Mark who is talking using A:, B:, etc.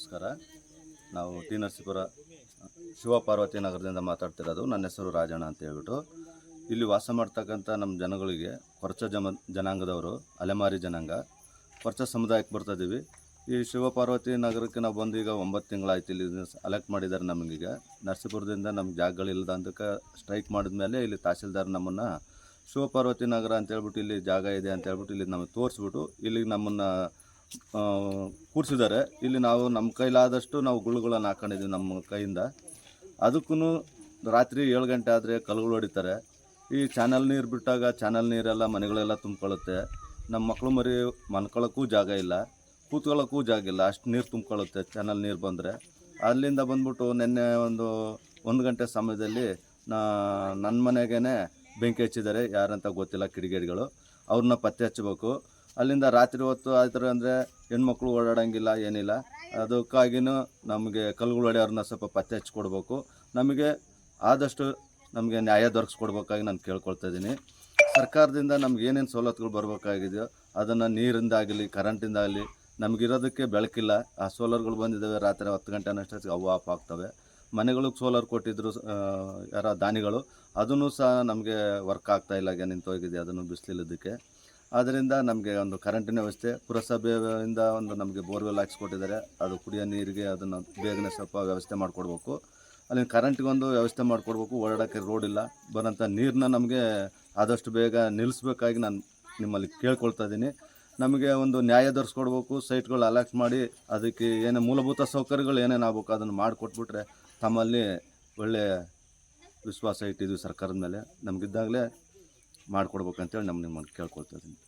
A: ನಮಸ್ಕಾರ. ನಾವು ಟಿ ನರಸೀಪುರ ಶಿವಪಾರ್ವತಿ ನಗರದಿಂದ ಮಾತಾಡ್ತಿರೋದು ನನ್ನ ಹೆಸರು ರಾಜಣ್ಣ ಅಂತ ಹೇಳ್ಬಿಟ್ಟು. ಇಲ್ಲಿ ವಾಸ ಮಾಡ್ತಕ್ಕಂಥ ನಮ್ಮ ಜನಗಳಿಗೆ ಕೊರಚ ಜಮ ಜನಾಂಗದವರು, ಅಲೆಮಾರಿ ಜನಾಂಗ, ಕೊರಚ ಸಮುದಾಯಕ್ಕೆ ಬರ್ತಾಯಿದ್ದೀವಿ ಈ ಶಿವಪಾರ್ವತಿ ನಗರಕ್ಕೆ ನಾವು ಬಂದು ಈಗ ಒಂಬತ್ತು ತಿಂಗಳಾಯ್ತು ಇಲ್ಲಿ ಅಲೆಕ್ಟ್ ಮಾಡಿದ್ದಾರೆ ನಮಗೀಗ ನರಸೀಪುರದಿಂದ ನಮ್ಗೆ ಜಾಗಗಳಿಲ್ಲದ ಅಂತಕ್ಕೆ ಸ್ಟ್ರೈಕ್ ಮಾಡಿದ್ಮೇಲೆ ಇಲ್ಲಿ ತಹಸೀಲ್ದಾರ್ ನಮ್ಮನ್ನು ಶಿವಪಾರ್ವತಿ ನಗರ ಅಂತೇಳ್ಬಿಟ್ಟು ಇಲ್ಲಿ ಜಾಗ ಇದೆ ಅಂತ ಹೇಳ್ಬಿಟ್ಟು ಇಲ್ಲಿ ನಮಗೆ ತೋರಿಸ್ಬಿಟ್ಟು ಇಲ್ಲಿ ನಮ್ಮನ್ನು ಕೂರಿಸಿದ್ದಾರೆ. ಇಲ್ಲಿ ನಾವು ನಮ್ಮ ಕೈಲಾದಷ್ಟು ನಾವು ಗುಳುಗಳನ್ನು ಹಾಕೊಂಡಿದ್ದೀವಿ ನಮ್ಮ ಕೈಯಿಂದ. ಅದಕ್ಕೂ ರಾತ್ರಿ ಏಳು ಗಂಟೆ ಆದರೆ ಕಲ್ಗಳು ಹೊಡಿತಾರೆ. ಈ ಚಾನಲ್ ನೀರು ಬಿಟ್ಟಾಗ ಚಾನಲ್ ನೀರೆಲ್ಲ ಮನೆಗಳೆಲ್ಲ ತುಂಬ್ಕೊಳ್ಳುತ್ತೆ. ನಮ್ಮ ಮಕ್ಕಳು ಮರಿ ಮನ್ಕೊಳ್ಳೋಕ್ಕೂ ಜಾಗ ಇಲ್ಲ, ಕೂತ್ಕೊಳ್ಳೋಕ್ಕೂ ಜಾಗ ಇಲ್ಲ, ಅಷ್ಟು ನೀರು ತುಂಬ್ಕೊಳ್ಳುತ್ತೆ ಚಾನಲ್ ನೀರು ಬಂದರೆ. ಅಲ್ಲಿಂದ ಬಂದ್ಬಿಟ್ಟು ನಿನ್ನೆ ಒಂದು ಒಂದು ಗಂಟೆ ಸಮಯದಲ್ಲಿ ನನ್ನ ಮನೆಗೇ ಬೆಂಕಿ ಹಚ್ಚಿದ್ದಾರೆ. ಯಾರಂತ ಗೊತ್ತಿಲ್ಲ ಕಿಡಿಗೇಡಿಗಳು. ಅವ್ರನ್ನ ಪತ್ತೆ ಹಚ್ಚಬೇಕು. ಅಲ್ಲಿಂದ ರಾತ್ರಿ ಹೊತ್ತು ಆಯ್ತಾರೆ ಅಂದರೆ ಹೆಣ್ಮಕ್ಳು ಓಡಾಡೋಂಗಿಲ್ಲ, ಏನಿಲ್ಲ. ಅದಕ್ಕಾಗಿನೂ ನಮಗೆ ಕಲ್ಗಳು ಹೊಡೆಯೋರನ್ನ ಸ್ವಲ್ಪ ಪತ್ತೆ ಕೊಡಬೇಕು ನಮಗೆ ಆದಷ್ಟು ನಮಗೆ ನ್ಯಾಯ ದೊರಕಿಸ್ಕೊಡ್ಬೇಕಾಗಿ ನಾನು ಕೇಳ್ಕೊಳ್ತಾ ಇದ್ದೀನಿ. ಸರ್ಕಾರದಿಂದ ನಮ್ಗೆ ಏನೇನು ಸವಲತ್ತುಗಳು ಬರಬೇಕಾಗಿದೆಯೋ ಅದನ್ನು ನೀರಿಂದಾಗಲಿ, ಕರೆಂಟಿಂದಾಗಲಿ ನಮಗಿರೋದಕ್ಕೆ ಬೆಳಕಿಲ್ಲ. ಆ ಸೋಲಾರ್ಗಳು ಬಂದಿದ್ದಾವೆ, ರಾತ್ರಿ ಹತ್ತು ಗಂಟೆ ಅಷ್ಟೊತ್ತಿಗೆ ಅವು ಆಫ್ ಆಗ್ತವೆ. ಮನೆಗಳಿಗೆ ಸೋಲಾರ್ ಕೊಟ್ಟಿದ್ರು ಯಾರ ದಾನಿಗಳು, ಅದನ್ನು ಸಹ ನಮಗೆ ವರ್ಕ್ ಆಗ್ತಾ ಇಲ್ಲ ನಿಂತೋಗಿದೆ, ಅದನ್ನು ಬಿಸಿಲಿದ್ದಕ್ಕೆ ಆದ್ದರಿಂದ ನಮಗೆ ಒಂದು ಕರೆಂಟಿನ ವ್ಯವಸ್ಥೆ. ಪುರಸಭೆಯಿಂದ ಒಂದು ನಮಗೆ ಬೋರ್ವೆಲ್ ಹಾಕ್ಸ್ಕೊಟ್ಟಿದ್ದಾರೆ. ಅದು ಕುಡಿಯೋ ನೀರಿಗೆ ಅದನ್ನು ಬೇಗನೆ ಸ್ವಲ್ಪ ವ್ಯವಸ್ಥೆ ಮಾಡಿಕೊಡ್ಬೇಕು. ಅಲ್ಲಿ ಕರೆಂಟ್ಗೊಂದು ವ್ಯವಸ್ಥೆ ಮಾಡಿಕೊಡ್ಬೇಕು. ಓಡಾಡೋಕ್ಕೆ ರೋಡ್ ಇಲ್ಲ. ಬರೋಂಥ ನೀರನ್ನ ನಮಗೆ ಆದಷ್ಟು ಬೇಗ ನಿಲ್ಲಿಸ್ಬೇಕಾಗಿ ನಾನು ನಿಮ್ಮಲ್ಲಿ ಕೇಳ್ಕೊಳ್ತಾ ಇದ್ದೀನಿ. ನಮಗೆ ಒಂದು ನ್ಯಾಯ ಧರಿಸ್ಕೊಡ್ಬೇಕು ಸೈಟ್ಗಳು ಅಲಾಟ್ ಮಾಡಿ ಅದಕ್ಕೆ ಏನೇ ಮೂಲಭೂತ ಸೌಕರ್ಯಗಳು ಏನೇನು ಆಗ್ಬೇಕು ಅದನ್ನು ಮಾಡಿಕೊಟ್ಬಿಟ್ರೆ ತಮ್ಮಲ್ಲಿ ಒಳ್ಳೆಯ ವಿಶ್ವಾಸ ಇಟ್ಟಿದ್ವಿ ಸರ್ಕಾರದ ಮೇಲೆ. ನಮಗಿದ್ದಾಗಲೇ ಮಾಡಿಕೊಡ್ಬೇಕಂತೇಳಿ ನಮ್ಮ ನಿಮ್ಮನ್ನು ಕೇಳ್ಕೊಳ್ತಾ ಇದ್ದೀನಿ.